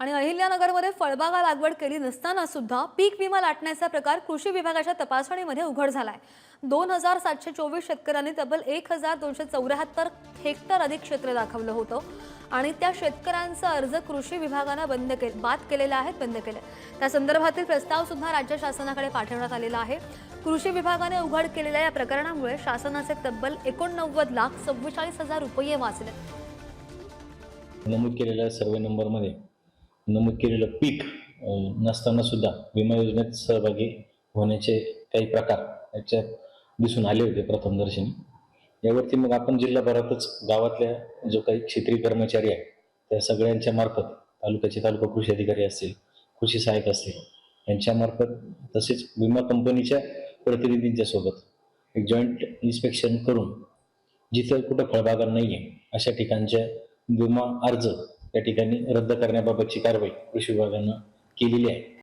आणि अहिल्यानगरमध्ये फळबागा लागवड केली नसताना सुद्धा पीक विमा लाटण्याचा प्रकार कृषी विभागाच्या तपासणीमध्ये उघड झालाय. दोन हजार सातशे चोवीस शेतकऱ्यांनी तब्बल एक हजार दोनशे चौऱ्याहत्तर हेक्टर अधिक क्षेत्र दाखवलं होतं. आणि त्या शेतकऱ्यांचा अर्ज कृषी विभागानं बंद के बाद केलेले आहेत बंद केले त्या संदर्भातील प्रस्ताव सुद्धा राज्य शासनाकडे पाठवण्यात आलेला आहे. कृषी विभागाने उघड केलेल्या या प्रकरणामुळे शासनाचे तब्बल एकोणनव्वद लाख सव्वेचाळीस हजार रुपये वाचले. नमूद केलेल्या सर्वे नंबरमध्ये नमूद केलेलं पीक नसताना सुद्धा विमा योजनेत सहभागी होण्याचे काही प्रकार याच्यात दिसून आले होते प्रथमदर्शनी यावरती मग आपण जिल्हाभरातच गावातल्या जो काही क्षेत्रीय कर्मचारी आहे त्या सगळ्यांच्या मार्फत तालुक्याचे तालुका कृषी अधिकारी असतील कृषी सहाय्यक असतील यांच्यामार्फत तसेच विमा कंपनीच्या प्रतिनिधींच्या सोबत एक जॉईंट इन्स्पेक्शन करून जिथं कुठं फळबागा नाही आहे अशा ठिकाणच्या विमा अर्ज त्या ठिकाणी रद्द करण्याबाबतची कारवाई कृषी विभागानं केलेली आहे.